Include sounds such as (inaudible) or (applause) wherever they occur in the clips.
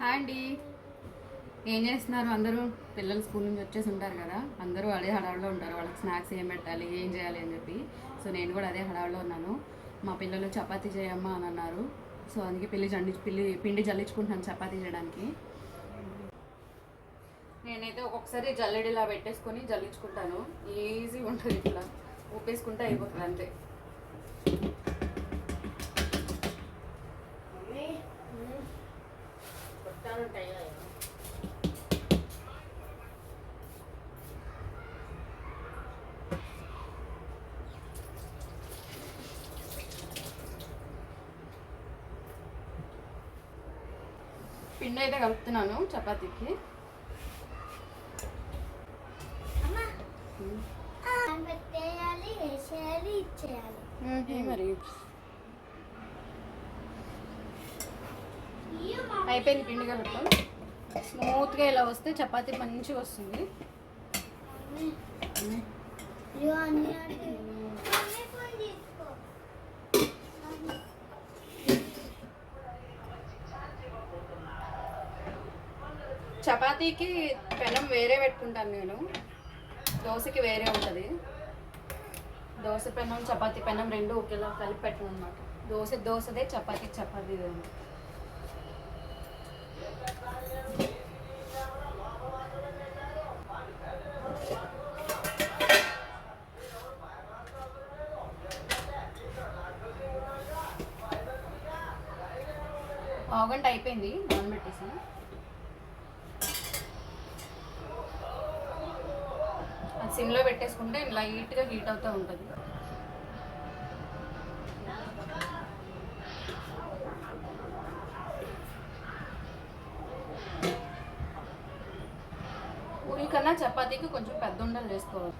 Hi అండి. ఏం చేస్తున్నారు అందరూ? పిల్లలు స్కూల్ నుంచి వచ్చేసి ఉంటారు కదా. అందరూ అదే హడావుడిలో ఉంటారు. వాళ్ళకి స్నాక్స్ ఏం పెట్టాలి ఏం చేయాలి అని చెప్పి. సో నేను కూడా అదే హడావుడిలో ఉన్నాను. మా పిల్లలు చపాతీ చేయమ్మా అని అన్నారు. సో అందుకే పిల్లి జల్లి పిల్లి పిండి జల్లించుకుంటున్నాను చపాతీ చేయడానికి. నేనైతే ఒక్కొక్కసారి జల్లెడిలా పెట్టేసుకొని జల్లించుకుంటాను. ఈజీగా ఉంటుంది ఇట్లా. ఊపేసుకుంటే అయిపోతుంది అంతే. పిండి అయితే కలుపుతున్నాను చపాతీకి. మరి? అయిపోయింది పిండి కలపడం స్మూత్గా ఇలా వస్తే చపాతి మంచిగా వస్తుంది. చపాతీకి పెనం వేరే పెట్టుకుంటాను నేను. దోశకి వేరే ఉంటుంది. దోశ పెనం చపాతీ పెనం రెండు ఒకేలా కలిపి పెట్టను అనమాట దోశ దోశదే చపాతీ చపాతీ పావుగంట అయిపోయింది నానబెట్టేసి అది సిమ్లో పెట్టేసుకుంటే లైట్గా హీట్ అవుతూ ఉంటుంది. పూరి కన్నా చపాతీకి కొంచెం పెద్ద ఉండలు చేసుకోవాలి.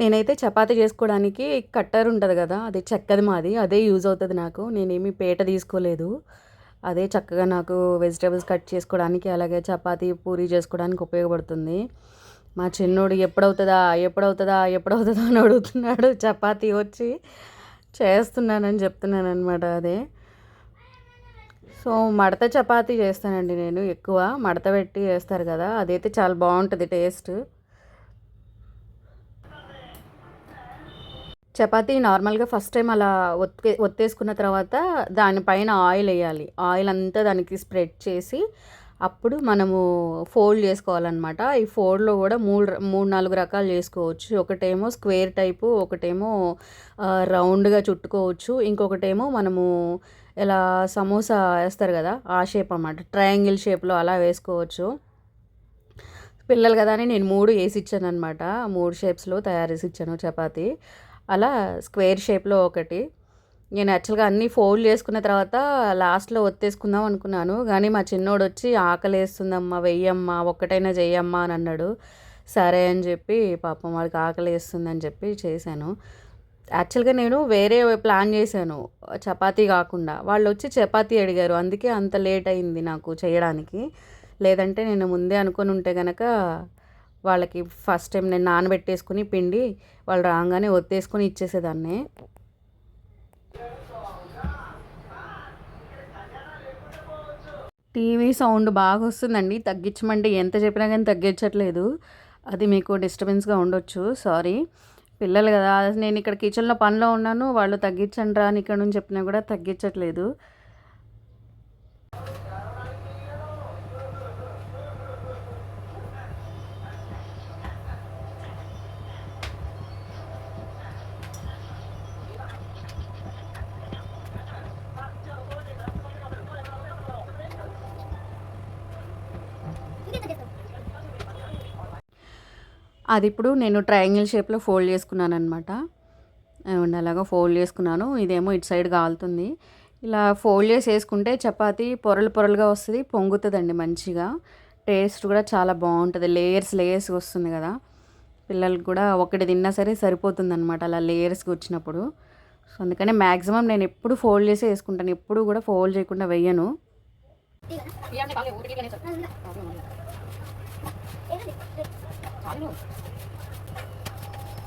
నేనైతే చపాతి చేసుకోవడానికి కట్టర్ ఉంటుంది కదా అది చెక్కది మాది అదే యూజ్ అవుతుంది నాకు నేనేమి పేట తీసుకోలేదు. అదే చక్కగా నాకు వెజిటేబుల్స్ కట్ చేసుకోవడానికి అలాగే చపాతీ పూరి చేసుకోవడానికి ఉపయోగపడుతుంది. మా చిన్నోడు ఎప్పుడవుతుందా ఎప్పుడవుతుందా ఎప్పుడవుతుందా అని అడుగుతున్నాడు చపాతీ వచ్చి చేస్తున్నానని చెప్తున్నాను అనమాట అదే. సో మడత చపాతీ చేస్తానండి నేను ఎక్కువ మడత పెట్టి చేస్తారు కదా అదైతే చాలా బాగుంటుంది టేస్ట్. చపాతీ నార్మల్గా ఫస్ట్ టైం అలా ఒత్తే ఒత్తేసుకున్న తర్వాత దానిపైన ఆయిల్ వేయాలి. ఆయిల్ అంతా దానికి స్ప్రెడ్ చేసి అప్పుడు మనము ఫోల్డ్ చేసుకోవాలన్నమాట. ఈ ఫోల్డ్లో కూడా మూడు మూడు నాలుగు రకాలు చేసుకోవచ్చు. ఒకటేమో స్క్వేర్ టైపు ఒకటేమో రౌండ్గా చుట్టుకోవచ్చు. ఇంకొకటేమో మనము ఇలా సమోసా వేస్తారు కదా ఆ షేప్ అన్నమాట. ట్రయాంగిల్ షేప్లో అలా వేసుకోవచ్చు. పిల్లలు కదా అని నేను మూడు వేసి ఇచ్చాను అనమాట మూడు షేప్స్లో తయారు చేసి ఇచ్చాను చపాతీ. అలా స్క్వేర్ షేప్లో ఒకటి. నేను యాక్చువల్గా అన్నీ ఫోల్డ్ చేసుకున్న తర్వాత లాస్ట్లో ఒత్తేసుకుందాం అనుకున్నాను. కానీ మా చిన్నోడు వచ్చి ఆకలి వేస్తుందమ్మా వెయ్యమ్మా ఒక్కటైనా చెయ్యమ్మా అని అన్నాడు. సరే అని చెప్పి పాపం వాడికి ఆకలి వేస్తుందని చెప్పి చేశాను. యాక్చువల్గా నేను వేరే ప్లాన్ చేశాను చపాతీ కాకుండా. వాళ్ళు వచ్చి చపాతీ అడిగారు అందుకే అంత లేట్ అయింది నాకు చేయడానికి. లేదంటే నేను ముందే అనుకొని ఉంటే కనుక వాళ్ళకి ఫస్ట్ టైం నేను నానబెట్టేసుకుని పిండి వాళ్ళు రాగానే ఒత్తేసుకొని ఇచ్చేసేదాన్ని. టీవీ సౌండ్ బాగా వస్తుందండి. తగ్గించమంటే ఎంత చెప్పినా కానీ తగ్గించట్లేదు. అది మీకు డిస్టర్బెన్స్గా ఉండొచ్చు. సారీ. పిల్లలు కదా నేను ఇక్కడ కిచెన్లో పనిలో ఉన్నాను. వాళ్ళు తగ్గించండి రా అని ఇక్కడ నుంచి చెప్పినా కూడా తగ్గించట్లేదు. అది ఇప్పుడు నేను ట్రయాంగిల్ షేప్లో ఫోల్డ్ చేసుకున్నాను అనమాట అలాగా ఫోల్డ్ చేసుకున్నాను. ఇదేమో ఇటు సైడ్ కాలుతుంది. ఇలా ఫోల్డ్ చేసి వేసుకుంటే చపాతీ పొరలు పొరలుగా వస్తుంది పొంగుతుందండి మంచిగా. టేస్ట్ కూడా చాలా బాగుంటుంది. లేయర్స్ లేయర్స్ వస్తుంది కదా. పిల్లలకి కూడా ఒకటి తిన్నా సరే సరిపోతుంది అనమాట అలా లేయర్స్కి వచ్చినప్పుడు. సో అందుకని మ్యాక్సిమం నేను ఎప్పుడు ఫోల్డ్ చేసి వేసుకుంటాను. ఎప్పుడు కూడా ఫోల్డ్ చేయకుండా వెయ్యను え、なんで、あ、あれも。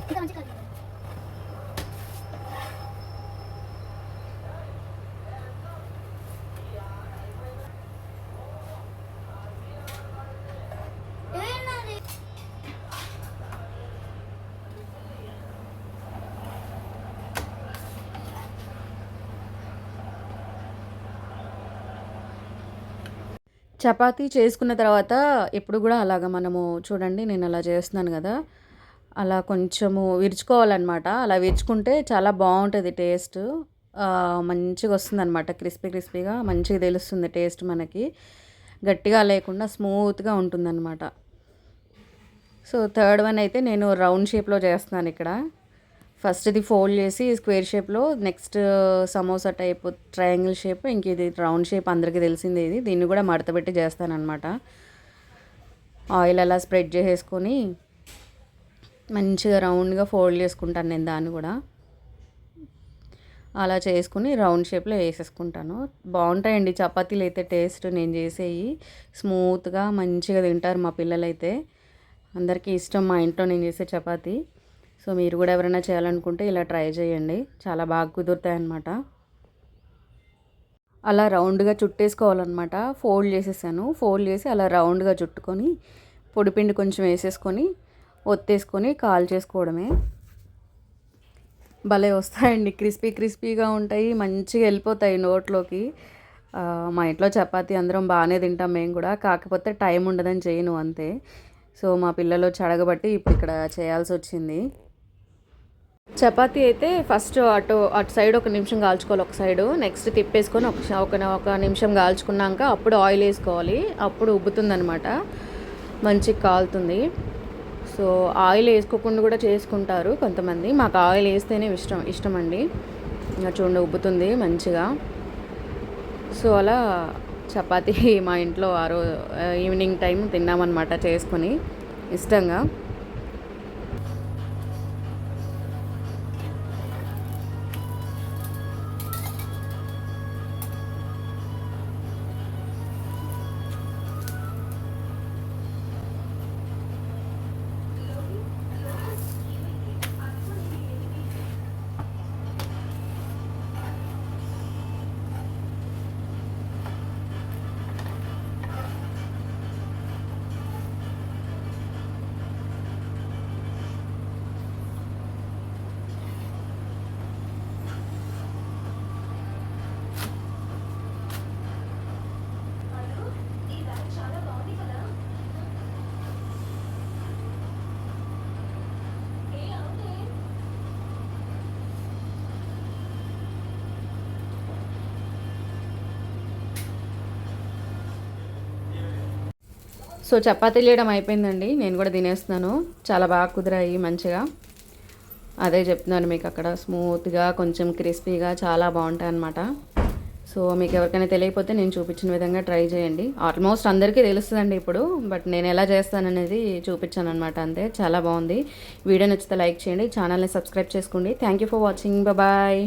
時間、時間。చపాతీ చేసుకున్న తర్వాత ఎప్పుడు కూడా అలాగ మనము చూడండి నేను అలా చేస్తున్నాను కదా అలా కొంచెము విరుచుకోవాలన్నమాట. అలా విరుచుకుంటే చాలా బాగుంటుంది టేస్ట్. మంచిగా వస్తుంది అనమాట క్రిస్పీ క్రిస్పీగా మంచిగా తెలుస్తుంది టేస్ట్ మనకి. గట్టిగా లేకుండా స్మూత్గా ఉంటుందన్నమాట. సో థర్డ్ వన్ అయితే నేను రౌండ్ షేప్లో చేస్తున్నాను ఇక్కడ. ఫస్ట్ ఇది ఫోల్డ్ చేసి స్క్వేర్ షేప్లో next samosa type triangle shape ఇంక ఇది రౌండ్ షేప్ అందరికీ తెలిసిందే ఇది. దీన్ని కూడా మడతపెట్టి చేస్తానన్నమాట. ఆయిల్ అలా స్ప్రెడ్ చేసేసుకొని మంచిగా రౌండ్గా ఫోల్డ్ చేసుకుంటాను నేను దాన్ని కూడా. అలా చేసుకుని రౌండ్ షేప్లో వేసేసుకుంటాను. బాగుంటాయండి చపాతీలు అయితే టేస్ట్ నేను చేసేవి స్మూత్గా మంచిగా తింటారు మా పిల్లలైతే. అందరికీ ఇష్టం మా ఇంట్లో నేను చేసే చపాతీ. సో మీరు కూడా ఎవరైనా చేయాలనుకుంటే ఇలా ట్రై చేయండి. చాలా బాగా కుదురుతాయి అన్నమాట అలా రౌండ్గా చుట్టేసుకోవాలన్నమాట. ఫోల్డ్ చేసేసాను. ఫోల్డ్ చేసి అలా రౌండ్గా చుట్టుకొని పొడిపిండి కొంచెం వేసేసుకొని ఒత్తేసుకొని కాల్ చేసుకోవడమే. భలే వస్తాయండి. క్రిస్పీ క్రిస్పీగా ఉంటాయి. మంచిగా వెళ్ళిపోతాయి నోట్లోకి. మా ఇంట్లో చపాతీ అందరం బాగానే తింటాం మేము కూడా. కాకపోతే టైం ఉండదని చేయను అంతే. సో మా పిల్లలు చడగబట్టి ఇప్పుడు ఇక్కడ చేయాల్సి వచ్చింది. చపాతీ అయితే ఫస్ట్ అటు అటు సైడ్ ఒక నిమిషం కాల్చుకోవాలి ఒక సైడు. నెక్స్ట్ తిప్పేసుకొని ఒక ఒక ఒక నిమిషం కాల్చుకున్నాక అప్పుడు ఆయిల్ వేసుకోవాలి. అప్పుడు ఉబ్బుతుందనమాట మంచిగా కాలుతుంది. సో ఆయిల్ వేసుకోకుండా కూడా చేసుకుంటారు కొంతమంది. మాకు ఆయిల్ వేస్తేనే ఇష్టం ఇష్టం అండి ఇంకా చూడండి ఉబ్బుతుంది మంచిగా. సో అలా చపాతీ (laughs) మా ఇంట్లో ఆ రోజు ఈవినింగ్ టైం తిన్నామన్నమాట చేసుకొని. ఇష్టంగా. సో చపాతీలు చేయడం అయిపోయిందండి. నేను కూడా తినేస్తున్నాను. చాలా బాగా కుదిరాయి మంచిగా. అదే చెప్తున్నాను మీకు అక్కడ స్మూత్గా కొంచెం క్రిస్పీగా చాలా బాగుంటాయి అన్నమాట సో మీకు ఎవరికైనా తెలియకపోతే నేను చూపించిన విధంగా ట్రై చేయండి. ఆల్మోస్ట్ అందరికీ తెలుస్తుందండి ఇప్పుడు బట్ నేను ఎలా చేస్తాననేది చూపించాను అనమాట అంతే. చాలా బాగుంది. వీడియో నచ్చితే లైక్ చేయండి. ఛానల్ని సబ్స్క్రైబ్ చేసుకోండి. Thank you for watching bye